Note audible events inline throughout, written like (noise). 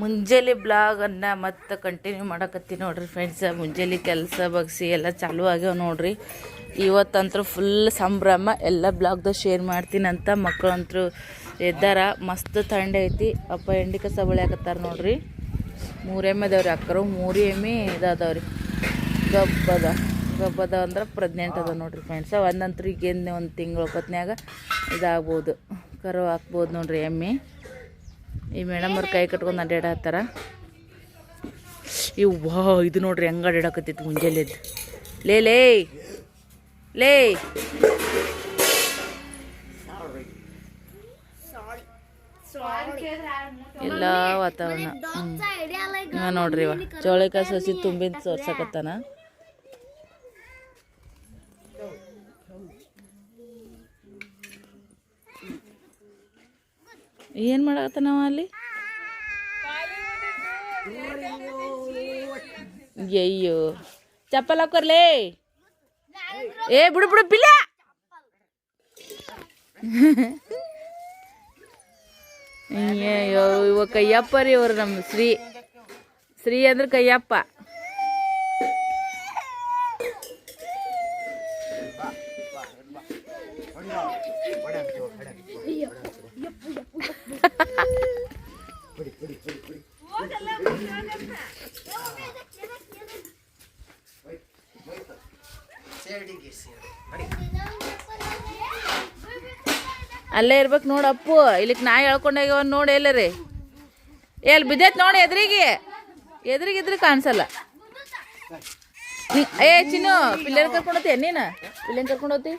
ಮುಂಜಾನೆ ಬ್ಲಾಗನ್ನು ಮತ್ತೆ ಕಂಟಿನ್ಯೂ ಮಾಡಕತ್ತೀನಿ ನೋಡ್ರಿ ಫ್ರೆಂಡ್ಸ್ ಮುಂಜಾನೆ ಕೆಲಸ, ಬಗ್ಸಿ ಎಲ್ಲ ಚಾಲೂ ಆಗ್ಯಾವ ನೋಡ್ರಿ. ಇವತ್ತಂತೂ ಫುಲ್ ಸಂಭ್ರಮ, ಎಲ್ಲ ಬ್ಲಾಗ್ದಾಗ ಶೇರ್ ಮಾಡ್ತೀನಿ ಅಂತ ಮಕ್ಕಳಂತೂ ಎದ್ದಾರ. ಮಸ್ತ್ ತಂಡ ಐತಿ. ಅಪ್ಪ ಎಂಡಿ ಕಸ ಬಳಿಯಾಕತ್ತಾರ ನೋಡ್ರಿ. ಮೂರು ಎಮ್ಮೆ ಅದಾವ್ರಿ ಅಕ್ಕರು. ಮೂರು ಎಮ್ಮೆ ಇದಾದವ್ರಿ. ಗಬ್ಬದ ಗಬ್ಬದ ಅಂದ್ರೆ ಪ್ರೆಗ್ನೆಂಟ್ ಅದ ನೋಡ್ರಿ ಫ್ರೆಂಡ್ಸ ಒಂದಂತೂ ಈಗೇನು ಒಂದು ತಿಂಗಳು ಪತ್ನಿಯಾಗ ಇದಾಗ್ಬೋದು. ಕರು ಹಾಕ್ಬೋದು ನೋಡ್ರಿ ಎಮ್ಮೆ. ಈ ಮೇಡಮ್ ಅವ್ರ ಕೈ ಕಟ್ಕೊಂಡು ಅಡ್ಡಾಡತ್ತಾರ ಇವು ವಾ, ಇದು ನೋಡ್ರಿ ಹೆಂಗೆ ಅಡ್ಡಾಡಕತ್ತಿತ್ತು ಮುಂಜಾನೆ ಲೇ ಲೇ. ಲೇ. ಎಲ್ಲ ವಾತಾವರಣ. ಹ್ಞೂ ನೋಡ್ರಿ ಇವ. ಚೋಳಿಕಾಯಿ ಸಸಿ ತುಂಬಿದ ತೋರ್ಸಕತ್ತಾನ ಏನು ಮಾಡಕತ್ತಾನವ ಅಲ್ಲಿ ಅಯ್ಯೋ ಚಪ್ಪಲ್ ಹಾಕೋರ್ಲೇ ಏ ಬಿಡು ಬಿಡು ಬಿಲ್ಲ ಅಯ್ಯೋ ಇವ ಕಯ್ಯಪ್ಪ ರೀ ಇವ್ರು ನಮ್ಮ ಶ್ರೀ ಶ್ರೀ ಅಂದ್ರೆ ಕಯ್ಯಪ್ಪ ಅಲ್ಲೇ ಇರ್ಬೇಕು ನೋಡಪ್ಪು ಇಲ್ಲಿಗೆ ನಾಯಿ ಹೇಳ್ಕೊಂಡೋಗ್ಯವ ನೋಡಿ ಎಲ್ಲರಿ ಎಲ್ಲಿ ಬಿದ್ದೈತೆ ನೋಡಿ ಎದ್ರಿಗೆ. ಎದುರಿಗೆ ಇದ್ರಿ ಕಾಣಿಸಲ್ಲ. ನೀ- ಏ, ಚಿನ್ನು, ಪಿಲ್ಲರ್ ಕರ್ಕೊಂಡೋತಿ ನೀನು? ಪಿಲ್ಲನ್ ಕರ್ಕೊಂಡು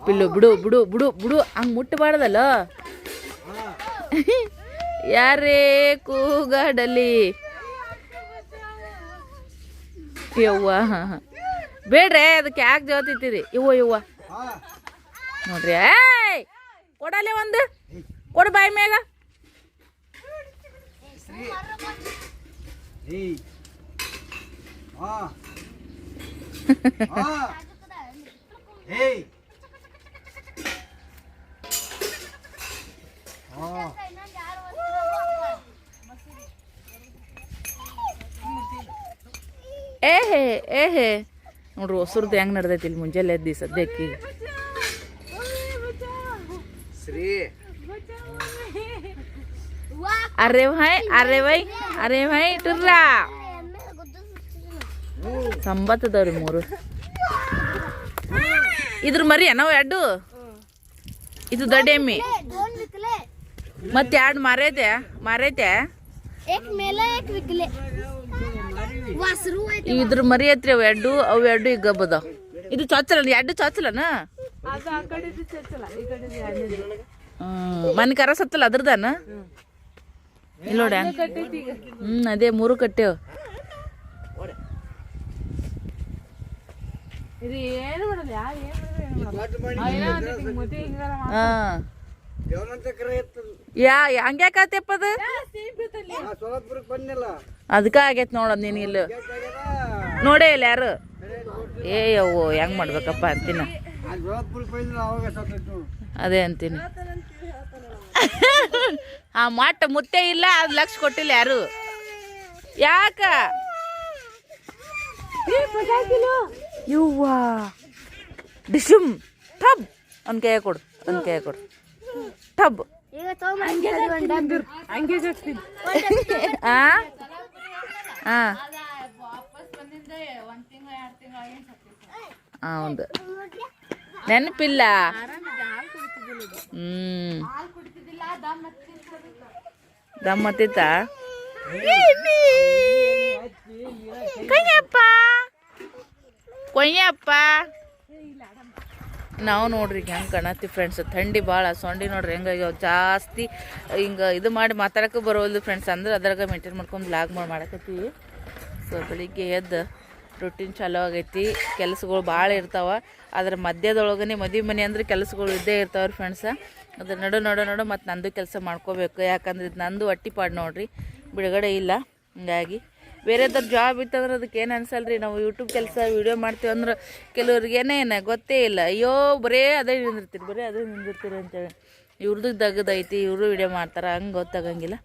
ಪಿಲ್ಲು ಬಿಡು ಬಿಡು ಬಿಡು ಬಿಡು ಹಂಗೆ ಮುಟ್ಟಬಾರ್ದಲ್ಲ ಯಾರೇ ಕೂಗಾಡಲಿ? ಯವ್ವ. ಬೇಡ್ರೆ ಅದಕ್ಕೆ ಯಾಕೆ ಜೋತಿತ್ತೀರಿ ಇವ್ವ ಇವ್ವ ನೋಡ್ರಿ ಏಯ್! ಕೊಡಲೆ ಒಂದು. ಕೊಡು ಬಾಯಿ ಮ್ಯಾಗ (laughs) ಏಹೇ ಏಹೇ ನೋಡ್ರಿ ಹೊಸರ್ದು ಹೆಂಗೆ ನಡ್ದೈತಿ ಇಲ್ಲಿ ಮುಂಜಾನೆ ಎದ್ದಿ ಸದ್ಯಕ್ಕೆ ಈಗ. ಶ್ರೀ. ಅರೆ ಭಾಯ್ ಅರೆ ಭಾಯ್ ಅರೆ ಭಾಯ್ ಇಟ್ಟಿರ್ಲ? ಸಂಬತ್ತದವ್ರಿ ಮೂರು. ಇದ್ರ ಮರಿ ನಾವು ಎಡ್ಡು ಇದು ದೊಡ್ಡ ಎಮ್ಮಿ. ಮತ್ತೆ ಎರಡು ಮಾರೈತೆ ಮಾರೈತೆ. ಇದ್ರ ಮರಿ ಐತ್ರಿ ಅವು ಎಡ್ಡು ಅವು ಎಡ್ಡು ಈಗ ಗಬ್ಬದ ಇದು ಚೊಚ್ಚಲ ಎಡ್ಡು ಚೊಚ್ಚಲನ? ಮನೆ ಕರ ಸತ್ತಲ್ಲ ಅದ್ರದನ? ಇಲ್ಲ ನೋಡಿ ಹ್ಮ್ ಅದೇ ಮೂರು ಕಟ್ಟೆವು. ಹಾ. ದೇವನಂತಕರ ಇತ್ತು ಯಾ ಹಂಗ್ಯಾಕತ್ತಪ್ಪ ಅದು? ಅದಕ್ಕ ಆಗೈತ್ ನೋಡ ನೀನು ಇಲ್ಲ? ನೋಡೇ ಇಲ್ಲ ಯಾರು? ಏ ಯವ್ವ ಹೆಂಗ್ ಮಾಡ್ಬೇಕಪ್ಪ ಅಂತೀನಿ. ಆ ಅವಾಗ ಸತ್ತಿತ್ತು ಅದೇ ಅಂತೀನಿ. ಆ ಮಟ್ಟ ಮುತ್ತೆ ಇಲ್ಲ ಅದು ಲಕ್ಷ ಕೊಟ್ಟಿಲ್ಲ ಯಾರು? ಯಾಕ? ಯವ್ವಾ. ಡಿಶುಮ್ ಟಬ್ ಒಂದು ಕೈಯ ಕೊಡು ಒಂದು ಕೈಯ ಕೊಡು. ಟಬ್ ಹಾ? ಆ ಆ ಹೌದು ನೆನಪಿಲ್ಲ. ಹ್ಮ್. ದಮ್ ಹತ್ತಿತ್ತ ಕಯ್ಯಪ್ಪ. ನಾವು ನೋಡ್ರಿ ಹೆಂಗೆ ಕಾಣತ್ತಿ ಫ್ರೆಂಡ್ಸ್ ಥಂಡಿ ಭಾಳ ಸೊಂಡಿ ನೋಡ್ರಿ ಹೆಂಗಾಗ್ಯಾವ ಜಾಸ್ತಿ ಹಿಂಗೆ ಇದು ಮಾಡಿ ಮಾತಾಡಕ್ಕೆ ಬರೋಲ್ದು ಫ್ರೆಂಡ್ಸ್ ಅಂದ್ರೆ ಅದ್ರಾಗ ಮೇಂಟೈನ್ ಮಾಡ್ಕೊಂಡು ಲಾಗ್ ಮಾಡಿ ಮಾಡಕತ್ತೀವಿ ಸೊ ಬೆಳಿಗ್ಗೆ ಎದ್ದು ರೊಟೀನ್ ಚಾಲೂ ಆಗೈತಿ. ಕೆಲಸಗಳು ಭಾಳ ಇರ್ತಾವ. ಅದ್ರ ಮಧ್ಯದೊಳಗನೆ ಮದುವೆ ಮನೆ ಅಂದ್ರೆ ಕೆಲಸಗಳು ಇದ್ದೇ ಇರ್ತಾವ್ರಿ ಫ್ರೆಂಡ್ಸ ಅದ್ರ ನಡು ನಡು ನಡು ಮತ್ತು ನಂದು ಕೆಲಸ ಮಾಡ್ಕೋಬೇಕು. ಯಾಕಂದ್ರೆ ಇದು ನಂದು ಹೊಟ್ಟಿಪಾಡು ನೋಡ್ರಿ. ಬಿಡುಗಡೆ ಇಲ್ಲ. ಹಿಂಗಾಗಿ ಬೇರೆದವ್ರ ಜಾಬ್ ಇತ್ತಂದ್ರೆ ಅದಕ್ಕೆ ಏನು ಅನ್ಸಲ್ರಿ? ನಾವು ಯೂಟ್ಯೂಬ್ ಕೆಲಸ ವೀಡಿಯೋ ಮಾಡ್ತೀವಿ ಅಂದ್ರೆ ಕೆಲವ್ರಿಗೆ ಏನೇನು ಗೊತ್ತೇ ಇಲ್ಲ. ಅಯ್ಯೋ, ಬರೇ ಅದೇ ನಿಂದಿರ್ತೀರಿ, ಬರೀ ಅದೇ ನಿಂದಿರ್ತೀರಿ ಅಂತೇಳಿ. ಇವ್ರದ್ದು ದಗದೈತಿ ಇವರು ವೀಡಿಯೋ ಮಾಡ್ತಾರೆ, ಹಂಗೆ ಗೊತ್ತಾಗಂಗಿಲ್ಲ.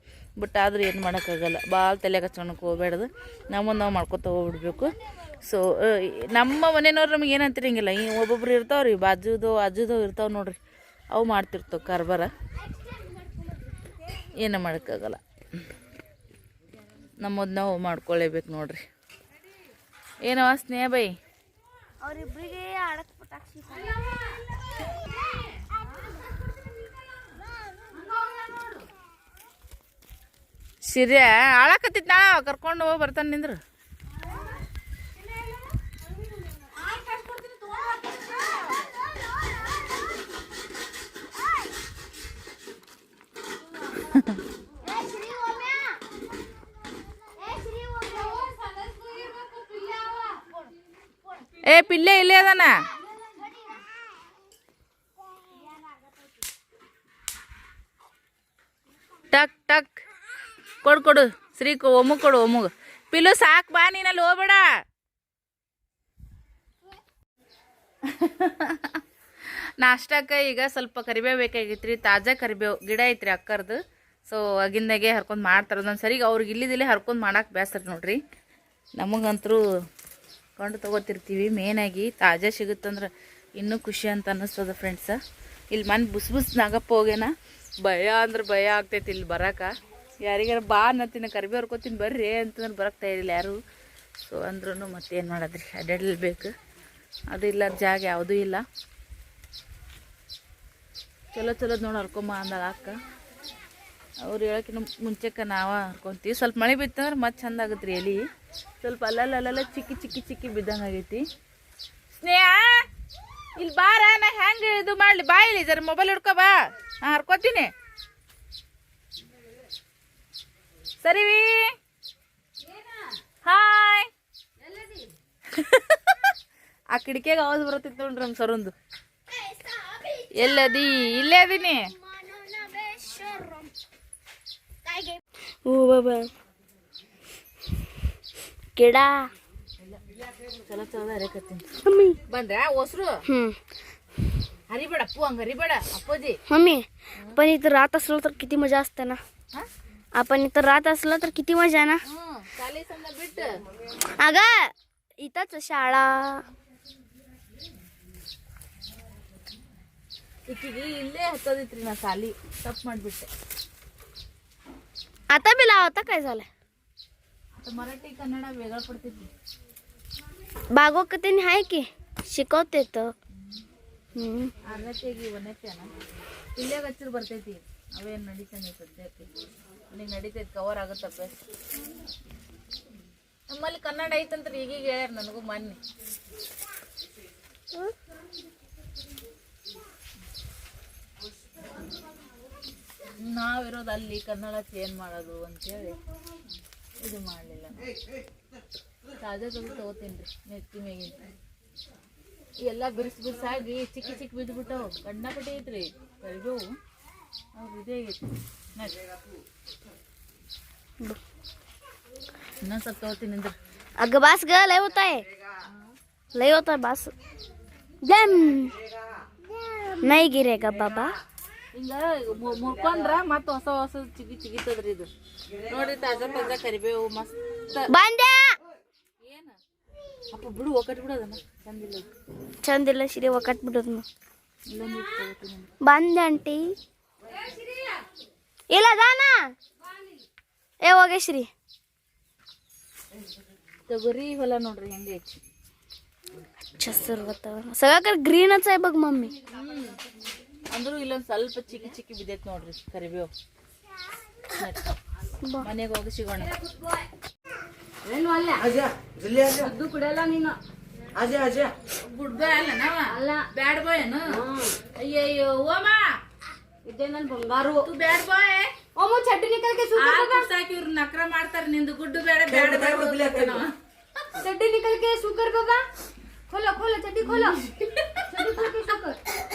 ಬಟ್ ಆದ್ರೆ ಏನು ಮಾಡೋಕ್ಕಾಗಲ್ಲ. ಭಾಳ ತಲೆ ಕಚ್ಕೊಳಕ್ಕೆ ಹೋಗ್ಬೇಡ್ದು. ನಮ್ಮನ್ನು ನಾವು ಮಾಡ್ಕೊತ ಹೋಗ್ಬಿಡ್ಬೇಕು. ಸೊ ನಮ್ಮ ಮನೆಯವ್ರು ನಮ್ಗೆ ಏನು ಅಂತಿರಂಗಿಲ್ಲ. ಈ ಒಬ್ಬೊಬ್ರು ಇರ್ತಾವೆ ರೀ ಬಾಜುದು ಅಜ್ಜುದು ಇರ್ತಾವೆ ನೋಡ್ರಿ. ಅವು ಮಾಡ್ತಿರ್ತಾವೆ ಕಾರ್ಬಾರ. ಏನು ಮಾಡೋಕ್ಕಾಗಲ್ಲ. ನಮ್ಮದು ನಾವು ಮಾಡ್ಕೊಳ್ಳೇಬೇಕು ನೋಡ್ರಿ. ಏನವ ಸ್ನೇಹ ಬೈ? ಪಟಾಕ್ಷಿ ಸಿರಿಯ ಆಳಕತ್ತಿತ್ತು ನಾಳೆ ಕರ್ಕೊಂಡು ಹೋಗಿ ಬರ್ತಾನೆ ನಿಂದ್ರು. ಏ, ಪಿಲ್ಲೆ ಇಲ್ಲೇ ಅದಾನ? ಟಕ್ ಟಕ್. ಕೊಡು ಕೊಡು. ಶ್ರೀ ಒಮ್ಮು ಕೊಡು ಒಮ್ಮಗ್ ಪಿಲ್ಲು ಸಾಕು ಬಾ, ನೀನಲ್ಲಿ ಹೋಗ್ಬೇಡ. ನಾಷ್ಟಕ್ಕೆ ಈಗ ಸ್ವಲ್ಪ ಕರಿಬೇವು ಬೇಕಾಗಿತ್ತು ರೀ ತಾಜಾ ಕರಿಬೇವು ಗಿಡ ಐತ್ರಿ ಅಕ್ಕರ್ದು. ಸೊ ಆಗಿಂದಾಗೆ ಹರ್ಕೊಂಡು ಮಾಡ್ತಾರೆ. ಒಂದೊಂದು ಸರಿಗೆ ಅವ್ರಿಗೆ ಇಲ್ಲಿದಿಲ್ಲೇ ಹರ್ಕೊಂಡು ಮಾಡಕ್ಕೆ ಬೇಸರ ನೋಡ್ರಿ. ನಮಗಂತರೂ ಕೊಂಡು ತೊಗೋತಿರ್ತೀವಿ. ಮೇನಾಗಿ ತಾಜಾ ಸಿಗುತ್ತಂದ್ರೆ ಇನ್ನೂ ಖುಷಿ ಅಂತ ಅನ್ನಿಸ್ತದ ಫ್ರೆಂಡ್ಸ ಇಲ್ಲಿ ಮನೆ ಬುಸ್ ಬುಸ್ ನಾಗಪ್ಪ ಹೋಗ್ಯಾನ. ಭಯ ಅಂದ್ರೆ ಭಯ ಆಗ್ತೈತಿ ಇಲ್ಲಿ ಬರಕ್ಕೆ ಯಾರಿಗಾರ ಬಾ ಅನ್ನತ್ತೀನಿ, ಕರಿಬಿ ಹೊರ್ಕೋತೀನಿ, ಬರ್ರಿ ಅಂತಂದ್ರೆ ಬರಕ್ಕೆ ತಯಾರಿಲ್ಲ ಯಾರು. ಸೊ ಅಂದ್ರೂ ಮತ್ತೇನು ಮಾಡೋದ್ರಿ? ಅಡ್ಡಾಡಲೇಬೇಕು ಅದು ಇಲ್ಲ ಜಾಗ ಯಾವುದೂ ಇಲ್ಲ. ಚಲೋ ಚಲೋದು ನೋಡಿ ಹರ್ಕೊಂಬ ಅಂದಾಗ ಅಕ್ಕ. ಅವ್ರು ಹೇಳೋಕ್ಕಿಂತ ಮುಂಚೆಕ ನಾವು ಹರ್ಕೊಂತೀವಿ ಸ್ವಲ್ಪ ಮಳೆ ಬಿತ್ತಂದ್ರೆ ಮತ್ತೆ ಚಂದ ಆಗುತ್ತೆ ರೀ ಎಲಿ. ಸ್ವಲ್ಪ ಅಲ್ಲಲ್ಲ ಅಲ್ಲಲ್ಲ ಚಿಕ್ಕಿ ಚಿಕ್ಕಿ ಚಿಕ್ಕಿ ಬಿದ್ದಂಗೆ ಆಗೈತಿ. ಸ್ನೇಹ ಇಲ್ಲಿ ಬಾರ, ನಾ ಹೆಂಗೆ ಇದು ಮಾಡಲಿ? ಬಾ ಇಲ್ಲಿ, ಜರ ಮೊಬೈಲ್ ಹಿಡ್ಕೊ ಬಾ. ನಾ ಹರ್ಕೋತೀನಿ. ಸರಿ ಹಾಯ್ ಆ ಕಿಡಿಕೆಗೆ ಆವಾಜ್ ಬರತ್ತಿತ್ತು ನೋಡ್ರಿ ನಮ್ಮ ಸರೊಂದು ಎಲ್ಲದಿ? ಇಲ್ಲೇ ಅದೀನಿ. ಓ ಬಾಬಾ ಗಿಡ ಚಲೋ ಚಲೋ ಹರಿಕತ್ತೀನಿ ಮಮ್ಮಿ ಬಂದ್ರ ಹೊಸ್ರು हम्म हरिबेड अप्पू हंग हरिबेड अप्पूजी मम्मी आपण इथं राहत असलो तर किती मजा असते ना हा आपण इथं राहत असलो तर किती मजा आहे ना हं, चाले समजा बिट अगं इथंच शाळा ಈಕಿಗೆ ಇಲ್ಲೇ ಹತ್ತದಿತ್ರಿ ನಾ ಸಾಲಿ ತಪ್ಪು ಮಾಡಿಬಿಟ್ಟೆ आता बी लावा आता काय झालं आता मराठी कन्नडा वेगळा पडते ती बागो कथेने आहे की शिकवते तर ಅನ್ನತ್ತೆ ಒನ್ನತ್ತೆನ ಇಲ್ಲೇ ಹಚ್ಚಿರ್ ಬರ್ತೈತಿ ಅವೇನು ನಡೀತಾನೆ ಸದ್ಯಕ್ಕೆ ನಿಂಗೆ ನಡೀತೈತಿ ಕವರ್ ಆಗುತ್ತೆ ಅಭ್ಯಾಸ ನಮ್ಮಲ್ಲಿ ಕನ್ನಡ ಐತಂದ್ರೆ ಈಗೀಗ ಹೇಳ್ಯಾರ ನನಗೂ ಮೊನ್ನೆ ನಾವಿರೋದು ಅಲ್ಲಿ ಕನ್ನಡಕ್ಕೆ ಏನು ಮಾಡೋದು ಅಂತೇಳಿ ಇದು ಮಾಡಲಿಲ್ಲ. ತಾಜಾ ತಗೊಂಡು ತಗೋತೀನಿ ರೀ ನೆತ್ತಿ ಮೇಗಿನ ಎಲ್ಲ ಬಿರುಸು ಬಿರ್ಸಾಗಿ ಚಿಕ್ಕ ಚಿಕ್ಕ ಬಿದ್ದುಬಿಟ್ಟವು ಕಣ್ಣಪಟ್ಟಿ ಐತ್ರಿ ಕರಿಬೇವು ಅವ್ರು ಇದೇ ಆಗೈತಿ. ಇನ್ನೊಂದು ಸ್ವಲ್ಪ ತಗೋತೀನಿ ಅಂದ್ರೆ. ಅಗ್ಗ ಬಾಸ್ಗ ಲೈ ಹೋತಾಯ್. ಲೈ ಹೋತಾಯ್ ಬಾಸ್. ಜಮ್ ನೈ ಗಿರೇಗ ಬಾಬಾ. ಹಿಂಗ ಮುರ್ಕೊಂಡ್ರ ಮತ್ತೆ ಹೊಸ ಹೊಸ ಚಿಗಿ ಚಿಗಿತದ್ರಿ ಇದು. ನೋಡ್ರಿ ತಾಜಾ ತಾಜಾ ಕರಿಬೇವು ಮಸ್ತ್. ಬಂದೆ. ಏನು? ಅಪ್ಪ ಬಿಡು ಒಕ್ಕಟ್ ಬಿಡೋದನ್ನ. ಚಂದಿಲ್ಲ. ಚಂದಿಲ್ಲ ಸಿರಿ ಒಕ್ಕಟ್ ಬಿಡೋದನ್ನ. ಬಂದೆ ಅಂಟಿ ಇಲ್ಲ ದಾನ. ಏ ಹೋಗೆ ಶ್ರೀ. ತೊಗರಿ ಹೊಲ ನೋಡ್ರಿ ಹೆಂಗೆ ಹಚ್ಚಿ ಹಚ್ಚ ಹಸಿರು ಗ್ರೀನ್ ಹಚ್ಚಾಯ್ ಬಗ್ ಮಮ್ಮಿ. ಅಂದ್ರೂ ಇಲ್ಲೊಂದು ಸ್ವಲ್ಪ ಚಿಕ್ಕಿ ಚಿಕ್ಕಿ ಬಿದ್ದೈತೆ ನೋಡ್ರಿ ಕರಿಬೇವು. ಮನೆಗೆ ಹೋಗಿ ಸಿಗೋಣ. ಏನು ಅಲ್ಲ? ನೀನು. ಅಲ್ಲ ಅಲ್ಲ. ಬ್ಯಾಡ್ ಇದೇನ ಬಂಗಾರು. ಚಡ್ಡಿ ನಿಕಲ್ಕೆ ಸುಗರ್ ಸಾಕಿ ಇವ್ರು ನಕ್ರ ಮಾಡ್ತಾರೆ ನಿಂದು ಗುಡ್ಡು ಬೇಡ ಬ್ಯಾಡ್ ಬಾಯ್ ಚಡ್ಡಿ ನಿಕಲ್ಕೆ ಸುಗರ್ ಬಾಬಾ. ಖೋಲ ಖೋಲೋ ಚಡ್ಡಿ ಖೋಲೋ.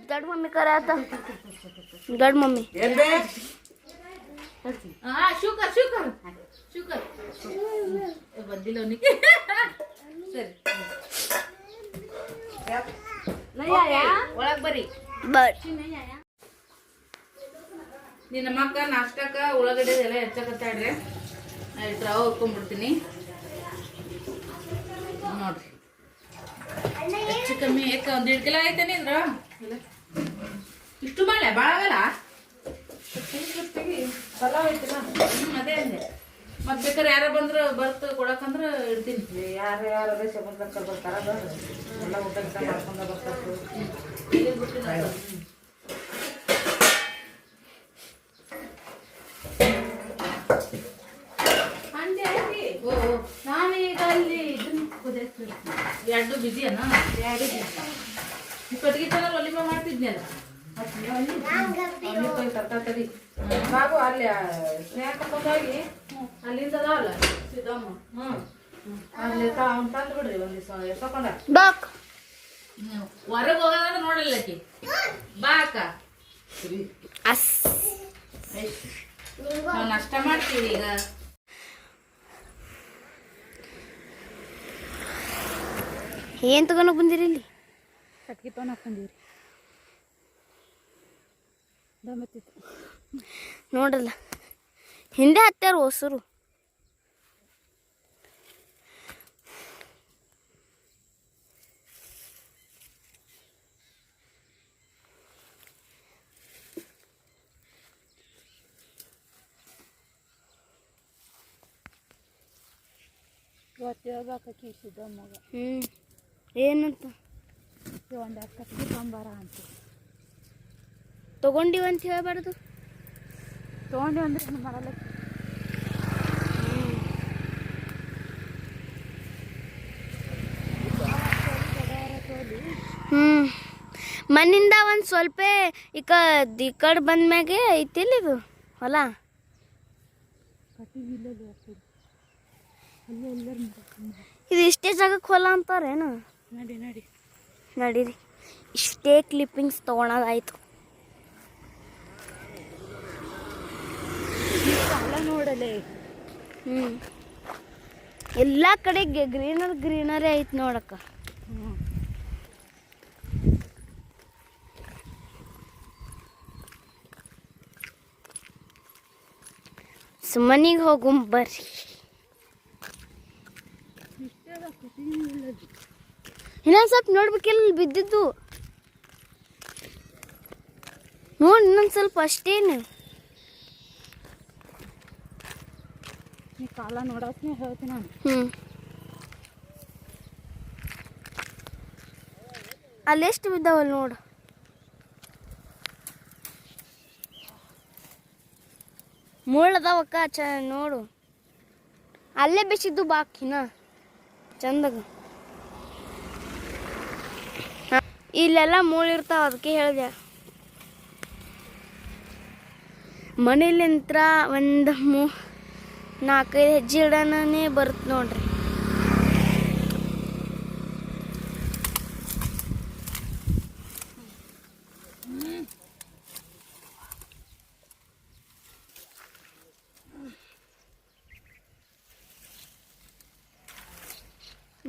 ಚಿನ್ನ ದೊಡ್ಡ ಮಮ್ಮಿ ಕರಾತ ದೊಡ್ಡ ಮಮ್ಮಿ ಏನ್ ಬೇ ಹಾ ಶುಕರ್ ಶುಕರ್ ಶುಕರ್ ಏ, ಬಂದಿಲ್ಲ ಅವನಿಗೆ ಸರಿ ಒಳಗ್ ಬರ್ರಿ ಬರ್ ನಿನ್ನ ಮಕ್ಕ ನಾಷ್ಟಕ್ಕ ಉಳ್ಳಾಗಡ್ಡೆ ಎಲ್ಲ ಹೆಚ್ಚಕತ್ತಾಡ್ರಿ ನಾ ಇಟ್ಟು ರವೆ ಹುರ್ಕೊಂಡ್ಬಿಡ್ತೀನಿ ನೋಡ್ರಿ. ಹೆಚ್ಚು ಕಮ್ಮಿ ಯಾಕ ಒಂದ್ ಎರಡು ಕಿಲೋ ಐತೇನೆ ಇದ್ರ ಇಷ್ಟು ಮಾಡಲೆ ಭಾಳ ಆಗಲ್ಲ ಅದೇ ಅಂದೆ. ಮತ್ತೆ ಬೇಕಾದ್ರೆ ಯಾರ ಬಂದ್ರೆ ಬರ್ತ ಕೊಡಕಂದ್ರ ಇಡ್ತೀನಿ. ಯಾರು ಯಾರು ಸಂಬಂಧ ಬರ್ತಾರ ಎಲ್ಲ ಊಟ ಮಾಡ್ಕೊಂಡ ಬರ್ತಾರೆ ಇಲ್ಲೇ ಬಿಟ್ಟಿಲ್ಲ. ಓ, ಓ. ನಾನೀಗ ಅಲ್ಲಿ ಇದನ್ನ ಕುದಿಸ್ಬಿಡ್ತೀನಿ ಎರಡು ಬಿಜಿ ಅನ್ನ ಎರಡು ಕಟ್ಗೆ ಚೆನ್ನಾಗಿ ಒಲಿಮೆ ಮಾಡ್ತಿದ್ನಲ್ಲ? ತರ್ಕಾರಿ ಬಾಬು ಅಲ್ಲಿ ಸ್ನೇಹಕ್ಕೆ ಹೋಗಿ ಅಲ್ಲಿಂದ ಅದಾವಲ್ಲ ಸಿದ್ದಮ್ಮ. ಹ್ಮ್. ಅಲ್ಲಿ ಅವ್ನು ತಂದು ಬಿಡ್ರಿ ಒಂದು ದಿವಸ ಬಾಕ್. ಹೊರಗೆ ಹೋಗೋದಂದ್ರೆ ನೋಡಲ್ಲ ಆಕಿ. ಬಾ ಅಕ್ಕ. ಅಸ್. ನಾವು ನಷ್ಟ ಮಾಡ್ತೀವಿ ಈಗ. ಏನ್ ತಗೊಂಡ್ ಬಂದಿರಿ ಇಲ್ಲಿ? ಕಟ್ಗೆ ತೊಗೊಂಡು ಬಂದಿರಿ ದಮತ್ತಿತ್ತು ನೋಡ್ರಲ್ಲ ಹಿಂದೆ ಹತ್ತಾರ ಹೊಸರು. ಇವತ್ತು ಹೇಳ್ಬೇಕು ಕೀಸಿದ್ದ ಮಗ ಹ್ಮ್. ಏನಂತ? ಒಂದು ಕಟ್ಟಿಗೆ ತೊಂಬಾರ ಅಂತ. ತಗೊಂಡಿವ ಅಂತ ಹೇಳ್ಬಾರ್ದು. ತೊಗೊಂಡು ಅಂದ್ರೆ ಏನು ಮಾಡಲ್ಲ ಹ್ಮ್. ಮಣ್ಣಿಂದ ಒಂದು ಸ್ವಲ್ಪ ಈ ಕಡೆ ಈ ಕಡೆ ಬಂದ್ಮ್ಯಾಗೆ ಐತಿಲ್ಲ ಇದು ಹೊಲ? ಇದು ಇಷ್ಟೇ ಜಾಗಕ್ಕೆ ಹೊಲ ಅಂತಾರೇನು? ನಡಿ ನಡಿ. ನಡೀರಿ. ಇಷ್ಟೇ ಕ್ಲಿಪ್ಪಿಂಗ್ಸ್ ತೊಗೊಳೋದಾಯ್ತು. ನೋಡಲೇ. ಹ್ಞೂ ಎಲ್ಲ ಕಡೆ ಗ್ರೀನರ್ ಗ್ರೀನರಿ ಐತೆ ನೋಡಕ್ಕ. ಸುಮ್ಮನಿಗೆ ಹೋಗುಂ ಬರ್ರಿ ಇಷ್ಟೇ ಅದ ಕಟ್ಟಿಗೆ ಇಲ್ಲದು ಇನ್ನೊಂದು ಸ್ವಲ್ಪ ನೋಡ್ಬೇಕಿಲ್ಲ ಇಲ್ಲಿ ಬಿದ್ದಿದ್ದು. ನೋಡಿ ಇನ್ನೊಂದು ಸ್ವಲ್ಪ ಅಷ್ಟೇನು. ಕಾಲ ನೋಡಕ್ಕೆ ಹೇಳ್ತೀನಿ ನಾನು. ಹ್ಞೂ ಅಲ್ಲೆಷ್ಟು ಬಿದ್ದಾವಲ್ಲ ನೋಡು. ಮುಳ್ಳದವಕ್ಕ ಚ ನೋಡು. ಅಲ್ಲೇ ಬಿಸಿದ್ದು ಬಾಕಿನ. ಚಂದಾಗ ಹ, ಇಲ್ಲೆಲ್ಲ ಮುಳ್ಳಿರ್ತಾವ ಅದಕ್ಕೆ ಹೇಳಿದೆ. ಮನೇಲಿಂತ್ರ ಒಂದು ಮೂ, ನಾಲ್ಕೈದು ಹೆಜ್ಜೆ ಇಡನೇ ಬರುತ್ತೆ ನೋಡ್ರಿ.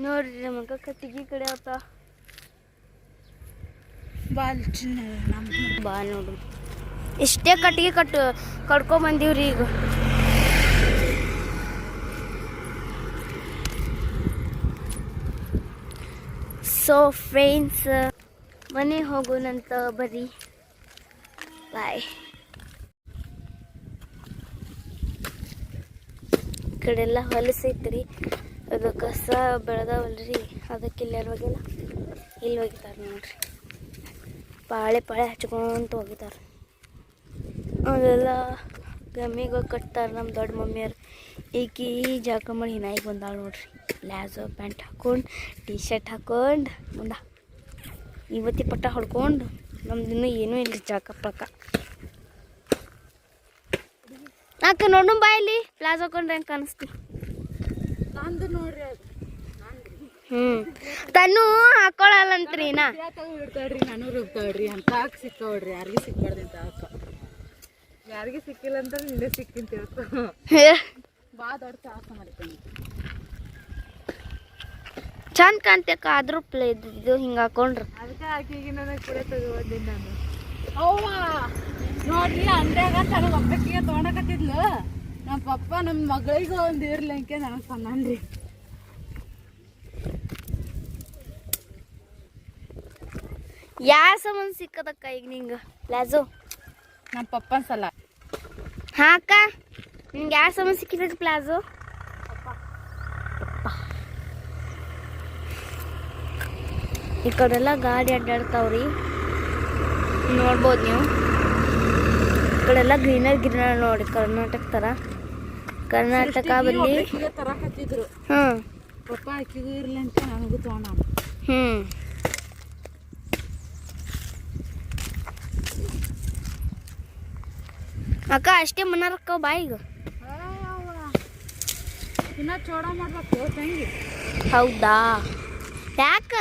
ನೋಡ್ರಿ ನಮಗೆ ಕಟ್ಟಿಗೆ ಕಡೆ ಆತ. ಬಾ ನೋಡು ಇಷ್ಟೇ ಕಟ್ಟಿಗೆ ಕಟ್ಟು ಕಟ್ಕೊಂಡ್ ಬಂದಿವ್ರಿ ಈಗ. ಸೊ ಫ್ರೆಂಡ್ಸ್ ಮನೆ ಹೋಗೋಣಂತ ಬರೀ ಬಾಯ್ ಈ ಕಡೆ ಎಲ್ಲ ಹೊಲಸೈತ್ರಿ ಅದು ಕಸ ಬೆಳೆದವಲ್ರಿ. ಅದಕ್ಕೆ ಇಲ್ಲಿ ಹೋಗಿಲ್ಲ. ಇಲ್ಲಿ ಹೋಗಿದ್ದಾರೆ ನೋಡ್ರಿ. ಪಾಳೆ ಪಾಳೆ ಹಚ್ಕೊಂತ ಹೋಗಿದ್ದಾರೆ ಅವೆಲ್ಲ ಗಮ್ಮಿಗೆ ಕಟ್ತಾರೆ ನಮ್ಮ ದೊಡ್ಡ ಮಮ್ಮಿಯರು ಈಕಿ ಜಾಕ ಮಾಡಿ ಹಿನಾಯಿಗೆ ಬಂದಾಳ ನೋಡ್ರಿ. ಪ್ಲಾಜೋ ಪ್ಯಾಂಟ್ ಹಾಕೊಂಡು ಟೀ ಶರ್ಟ್ ಹಾಕ್ಕೊಂಡು ಮುಂದ. ಇವತ್ತಿ ಪಟ್ಟ ಹೊಡ್ಕೊಂಡು ನಮ್ದು ಇನ್ನೂ ಏನೂ ಇಲ್ಲ ಜಾಕ ಪಕ್ಕ ಅಕ್ಕ ನೋಡು ಬಾಯಲ್ಲಿ ಪ್ಲಾಜೋ ಹಾಕೊಂಡ್ರೆ ಹೆಂಗೆ ಕಾಣಿಸ್ತಿ ನಂದು ನೋಡ್ರಿ ಅದು ಹ್ಞೂ ತನ್ನೂ ಹಾಕೊಳ್ಳಲ್ಲಂತ್ರಿ ನಾ. ಇಡ್ತಾಳ್ರಿ ನಾನು ರುಬ್ತಾಳ್ರಿ ಅಂತ ಹಾಕಿ ಸಿಕ್ಕೊಳ್ರಿ ಯಾರಿಗೂ ಸಿಕ್ಬಾರ್ದು ಅಂತ ಹಾಕ ಯಾರಿಗೆ ಸಿಕ್ಕಿಲ್ಲ ಅಂತ ನಿಂದೆ ಸಿಕ್ಕಿಂತ ಬಾ ದೊಡ್ಡ ಸಾಹಸ ಮಾಡ್ತೀನಿ ಚಂದ ಕಾಣ್ತಕ್ಕ ಆದ್ರೂ ಪ್ಲೇ ಇದು ಹಿಂಗೆ ಹಾಕೊಂಡ್ರಿ. ಅದಕ್ಕೆ ಆಕಿಗೆ ನನಗೆ ಕೂಡ ತಗೋಬಂದಿನಿ ನಾನು. ಅವ್ವ ನೋಡ್ರಿ ಅಂದ್ಯಾಗ ತನ್ನ ಒಬ್ಬಕ್ಕಿಗೆ ತೊಗೊಂಡಕತ್ತಿದ್ಲು. ನಮ್ಮ ಪಪ್ಪ ನಮ್ಮ ಮಗಳಿಗೂ ಒಂದು ಇರ್ಲಿ ಅಂಕೆ ನನಗೆ ಸಣ್ಣನ್ರಿ ಯಾವ ಸಂಬಂಧ ಸಿಕ್ಕದಕ್ಕ ಈಗ ನಿಂಗೆ? ಪ್ಲಾಜೋ ನಮ್ಮ ಪಪ್ಪನ ಸಲ. ಹಾಂ ಅಕ್ಕ ನಿಂಗೆ ಯಾವ ಸಂಬಂಧ ಸಿಕ್ಕಿದಕ್ಕೆ ಪ್ಲಾಜೋ ಈ ಕಡೆಲ್ಲ ಗಾಡಿ ಅಡ್ಡಾಡ್ತಾವ್ರಿ. ನೋಡ್ಬೋದು ನೀವು. ಈ ಕಡೆಲ್ಲ ಗ್ರೀನರ್ ಗ್ರೀನರ್ ನೋಡಿ ಕರ್ನಾಟಕ ಥರ. ಕರ್ನಾಟಕ ಬಲ್ಲಿ ಹ್ಞೂ ಪಪ್ಪ ಆಕಿಗೂ ಇರಲಿ ಅಂತ ನನಗೂ ತೊಗೊಂಡ ಹ್ಞೂ ಅಕ್ಕ ಅಷ್ಟೇ ಮನಾರಕ್ಕ ಬಾಯಿಗ ಇನ್ನ ಚೋಡ ಮಾಡ್ಬೇಕು ತಂಗಿ. ಹೌದಾ? ಯಾಕ?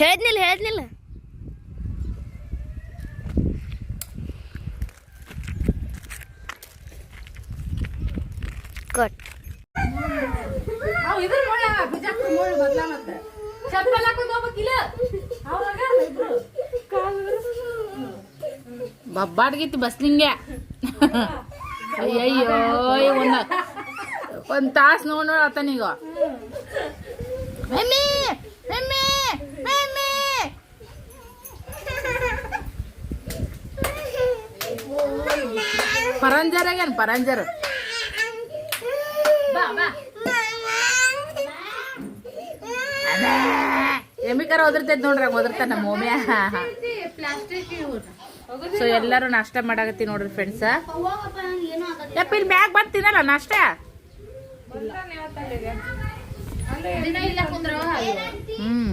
ಹೇಳಿದ್ನಿಲ್ಲ ಹೇಳಿದ್ನಿಲ್ಲ. ಕಟ್ ಅವ್ ಇದ್ರ ಮುಳ್ಳ ಬಿಜಾಪುರ ಮುಳ್ಳು ಮೊದ್ಲ ಮತ್ತೆ ಚಪ್ಪಲ್ ಹಾಕೊಂಡ್ ಹೋಗ್ಬೇಕಿಲ್ಲ? ಅವ್ರಾಗ ಇಬ್ರು. ಬಬ್ಬಾಡ್ಗಿತ್ತು ಬಸ್ ನಿಂಗೆ. ಅಯ್ಯಯ್ಯೋ ಒಂದು ಒಂದು ತಾಸು ನೋಡಿ ನೋಡಿ ಆತನೀಗ. ಮಮ್ಮಿ ಮಮ್ಮಿ ಮಮ್ಮಿ ಪರಂಜರ್ ಆಗ್ಯಾನ, ಪರಂಜರ್. ಒದರ್ತೈತಿ ನೋಡ್ರಿ, ಹಂಗೆ ಒದರ್ತಾನ ನಮ್ಮ ಪ್ಲಾಸ್ಟಿಕ್ ಸೊ ಎಲ್ಲರೂ ನಾಷ್ಟ ಮಾಡಾಕತ್ತಿ ನೋಡ್ರಿ ಫ್ರೆಂಡ್ಸ ಯಪ್ಪ ಇಲ್ಲಿ ಮ್ಯಾಗ ಬರ್ತೀನಲ್ಲ ನಾಷ್ಟ? ಹ್ಮ್.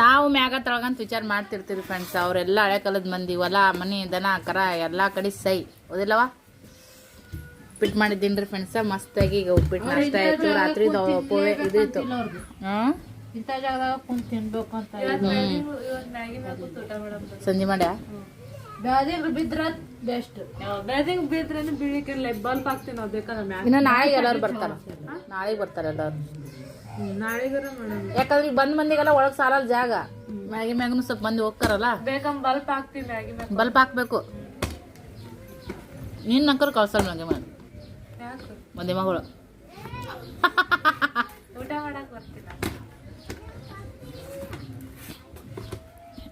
ನಾವು ಮ್ಯಾಗ ತಳಗಂತ ವಿಚಾರ ಮಾಡ್ತಿರ್ತೀವಿ ಫ್ರೆಂಡ್ಸ್ ಅವರೆಲ್ಲ ಹಳೆ ಕಾಲದ ಮಂದಿ ಹೊಲ ಮನೆ ದನ ಕರ ಎಲ್ಲಾ ಕಡೆ ಸೈ. ಓದಿಲ್ಲವಾ ಉಪ್ಪಿಟ್ಟು ಮಾಡಿದ್ದೀನ್ರಿ ಫ್ರೆಂಡ್ಸ ಮಸ್ತಾಗಿ ಈಗ ಉಪ್ಪಿಟ್ಟು ನಾಷ್ಟ ಆಯ್ತು. ರಾತ್ರಿ ಪೋವೆ ಇದು ಇತ್ತು ಹ್ಮ್? ಇಂಥ ಜಾಗದಾಗ ಕುಂತು ತಿನ್ಬೇಕು ಅಂತ ಸಂಜೆ ಮಾಡ್ಯಾ? ಬ್ಯಾದಿಂಗ್ ಬಿದ್ರ ಬೆಸ್ಟ್. ಬೆಳದಿಂಗ್ ಬಿದ್ರೇನೆ ಬೀಳಿಕಿರ್ಲಿ ಬಲ್ಪ್ ಹಾಕ್ತೀವಿ ನಾವು ಬೇಕಾದ್ರೆ ಇನ್ನ ನಾಳೆಗೆ ಎಲ್ಲಾರು ಬರ್ತಾರ. ನಾಳೆಗೆ ಬರ್ತಾರೆ ಎಲ್ಲಾರು. ನಾಳೆಗಾರ ಯಾಕಂದ್ರೆ ಈಗ ಬಂದ್ ಮಂದಿಗೆಲ್ಲ ಒಳಗ್ ಸಾಲಲ್ಲ ಜಾಗ. ಮ್ಯಾಗಿ ಮ್ಯಾಗನು ಸ್ವಲ್ಪ ಮಂದಿ ಹೋಗ್ತಾರಲ್ಲ. ಬೇಕಂದ್ ಬಲ್ಪ್ ಹಾಕ್ತೀವಿ ಮ್ಯಾಗಿ ಮ್ಯಾಗ ಬಲ್ಪ್ ಹಾಕ್ಬೇಕು. ನೀನ್ ನಂಕರ್ ಕಳ್ಸಲ್ ಮ್ಯಾಗಿ ಮ್ಯಾಗ. ಮಂದಿ ಮಗಳು. ಊಟ ಮಾಡಕ್ ಬರ್ತೀನಿ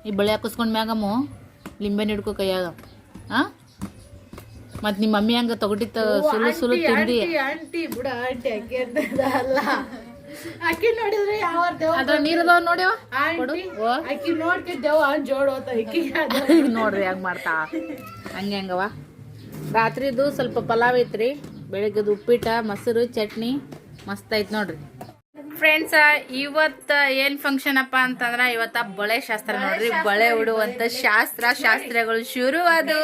ಈ ಬಳೆ ಹಾಕಿಸ್ಕೊಂಡ್ ಮ್ಯಾಗಮ್ಮು ಲಿಂಬೆ ಹಿಡ್ಕೊ ಕೈಯಾಗ. ಹಾ ಮತ್ ನಿಮ್ಮ ಮಮ್ಮಿ ಹಂಗ ತಗೊಟ್ಟಿತ್ತ ಸುಲು ಸುಲು ತಿಂದಿ ಆಂಟಿ ಬಿಡ ಆಂಟಿ ಅಕ್ಕಿ ಅಂತ ಅಲ್ಲ. ಅಕ್ಕಿ ನೋಡಿದ್ರೆ ಯಾವ ದೇವ ಅದ್ರ ನೀರದವ ನೋಡ್ಯವ? ಆಂಟಿ ಅಕ್ಕಿ ನೋಡ್ತಿದ್ದೇವ ಜೋಡ್ ಹೋತ ಅಕ್ಕಿ (laughs) ನೋಡ್ರಿ ಹಂಗ ಮಾಡ್ತಾ. ಹಂಗೆ ಹಂಗವ ರಾತ್ರಿದು ಸ್ವಲ್ಪ ಪಲಾವ್ ಐತ್ರಿ. ಬೆಳಗ್ಗೆದು ಉಪ್ಪಿಟ ಮೊಸರು ಚಟ್ನಿ. ಮಸ್ತ್ ಐತ್ ನೋಡ್ರಿ. ಫ್ರೆಂಡ್ಸ್ ಇವತ್ತ ಏನ್ ಫಂಕ್ಷನ್ ಅಪ್ಪ ಅಂತಂದ್ರ ಇವತ್ತ ಬಳೆ ಶಾಸ್ತ್ರ ನೋಡ್ರಿ. ಬಳೆ ಉಡುವಂತ ಶಾಸ್ತ್ರ ಶಾಸ್ತ್ರಗಳು ಶುರು ಅದು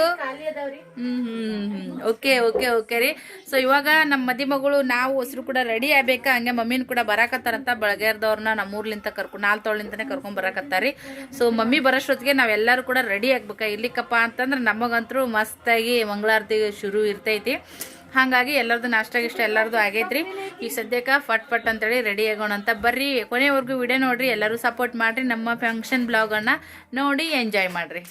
ಹ್ಮ್ ಹ್ಮ್ ಹ್ಮ್. ಓಕೆ ಓಕೆ ಓಕೆ ರೀ. ಸೊ ಇವಾಗ ನಮ್ಮ ಮದಿ ಮಗಳು ನಾವು ಹೊಸರು ಕೂಡ ರೆಡಿ ಆಗ್ಬೇಕಾ? ಹಂಗೆ ಮಮ್ಮಿನ ಕೂಡ ಬರಾಕತ್ತಾರಂತ ನಮ್ಮ ಊರ್ಲಿಂದ ಕರ್ಕೊಂಡು ನಾಲ್ ತೊಳಿಂತಾನೆ ಕರ್ಕೊಂಡ್ ಬರಾಕತ್ತಾರಿ. ಸೊ ಮಮ್ಮಿ ಬರೋಷ್ಟೊತ್ತಿಗೆ ನಾವೆಲ್ಲರೂ ಕೂಡ ರೆಡಿ ಆಗ್ಬೇಕಾ? ಇಲ್ಲಿಕ್ಕಪ್ಪ ಅಂತಂದ್ರೆ ನಮಗಂತೂ ಮಸ್ತಾಗಿ ಮಂಗಳಾರತಿ ಶುರು ಇರ್ತೈತಿ. ಹಾಗಾಗಿ ಎಲ್ಲರದು ನಾಷ್ಟ ಇಷ್ಟ ಎಲ್ಲರದು ಆಗೈತ್ರಿ. ಈಗ ಸದ್ಯಕ್ಕೆ ಫಟ್ ಫಟ್ ಅಂತೇಳಿ ರೆಡಿ ಆಗೋಣ ಅಂತ. ಬರ್ರಿ, ಕೊನೆವರೆಗೂ ವಿಡಿಯೋ ನೋಡ್ರಿ, ಎಲ್ಲರೂ ಸಪೋರ್ಟ್ ಮಾಡಿರಿ. ನಮ್ಮ ಫಂಕ್ಷನ್ ಬ್ಲಾಗನ್ನು ನೋಡಿ ಎಂಜಾಯ್ ಮಾಡ್ರಿ.